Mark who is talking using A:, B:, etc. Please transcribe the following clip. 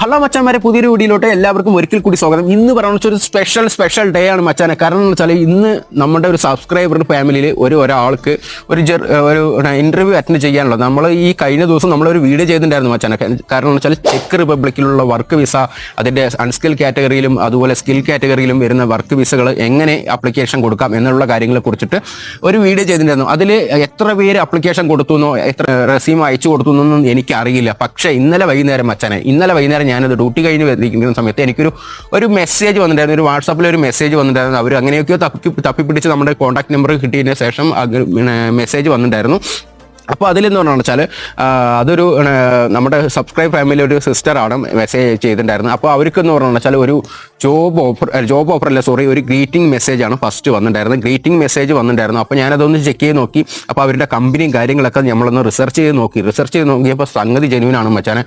A: Hello മച്ചാന്മാരെ പുതിയൊരു വീഡിയോയിലോട്ട് എല്ലാവർക്കും ഒരിക്കൽ കൂടി സ്വാഗതം. ഇന്ന് പറയുന്ന ഒരു സ്പെഷ്യൽ സ്പെഷ്യൽ ഡേ ആണ് മച്ചാനെ. കാരണം എന്ന് വെച്ചാൽ ഇന്ന് നമ്മുടെ ഒരു സബ്സ്ക്രൈബറിന്റെ ഫാമിലിയിൽ ഒരു ഒരാൾക്ക് ഒരു ഒരു ഇന്റർവ്യൂ അറ്റൻഡ് ചെയ്യാനുള്ളത്. നമ്മൾ ഈ കഴിഞ്ഞ ദിവസം നമ്മളൊരു വീഡിയോ ചെയ്തിട്ടുണ്ടായിരുന്നു മച്ചാനെ. കാരണം എന്ന് വെച്ചാൽ ചെക്ക് റിപ്പബ്ലിക്കിലുള്ള വർക്ക് വിസ അതിന്റെ അൺസ്കിൽ കാറ്റഗറിയിലും അതുപോലെ സ്കിൽ കാറ്റഗറിയിലും വരുന്ന വർക്ക് വിസകൾ എങ്ങനെ അപ്ലിക്കേഷൻ കൊടുക്കാം എന്നുള്ള കാര്യങ്ങളെ കുറിച്ചിട്ട് ഒരു വീഡിയോ ചെയ്തിട്ടുണ്ടായിരുന്നു. അതിൽ എത്ര പേര് അപ്ലിക്കേഷൻ കൊടുത്തു എന്നോ എത്ര റെസ്യൂം അയച്ചു കൊടുത്തു എന്നൊന്നും എനിക്കറിയില്ല. പക്ഷേ ഇന്നലെ വൈകുന്നേരം മച്ചാനെ ഇന്നലെ വൈകുന്നേരം ഞാനത് ഡ്യൂട്ടി കഴിഞ്ഞ് ഇരിക്കുന്ന സമയത്ത് എനിക്കൊരു ഒരു മെസ്സേജ് വന്നിട്ടുണ്ടായിരുന്നു. ഒരു വാട്സാപ്പിൽ ഒരു മെസ്സേജ് വന്നിട്ടുണ്ടായിരുന്നു. അവർ അങ്ങനെയൊക്കെയോ തപ്പി തപ്പിപ്പിടിച്ച് നമ്മുടെ കോൺടാക്ട് നമ്പർ കിട്ടിയതിന് ശേഷം മെസ്സേജ് വന്നിട്ടുണ്ടായിരുന്നു. അപ്പോൾ അതിലെന്ന് പറഞ്ഞാൽ വെച്ചാൽ അതൊരു നമ്മുടെ സബ്സ്ക്രൈബ് ഫാമിലി ഒരു സിസ്റ്ററാണ് മെസ്സേജ് ചെയ്തിട്ടുണ്ടായിരുന്നത്. അപ്പോൾ അവർക്കെന്ന് പറഞ്ഞാൽ വെച്ചാൽ ഒരു ജോബ് ഓഫർ ജോബ് ഓഫർ അല്ല സോറി ഒരു ഗ്രീറ്റിംഗ് മെസ്സേജ് ആണ് ഫസ്റ്റ് വന്നിട്ടുണ്ടായിരുന്നത്. ഗ്രീറ്റിംഗ് മെസ്സേജ് വന്നിട്ടുണ്ടായിരുന്നു. അപ്പോൾ ഞാനതൊന്ന് ചെക്ക് ചെയ്ത് നോക്കി. അപ്പോൾ അവരുടെ കമ്പനിയും കാര്യങ്ങളൊക്കെ നമ്മളൊന്ന് റിസർച്ച് ചെയ്ത് നോക്കി. റിസർച്ച് ചെയ്ത് നോക്കിയപ്പോൾ സംഗതി ജെനുവിനാണ് മച്ചാനെ.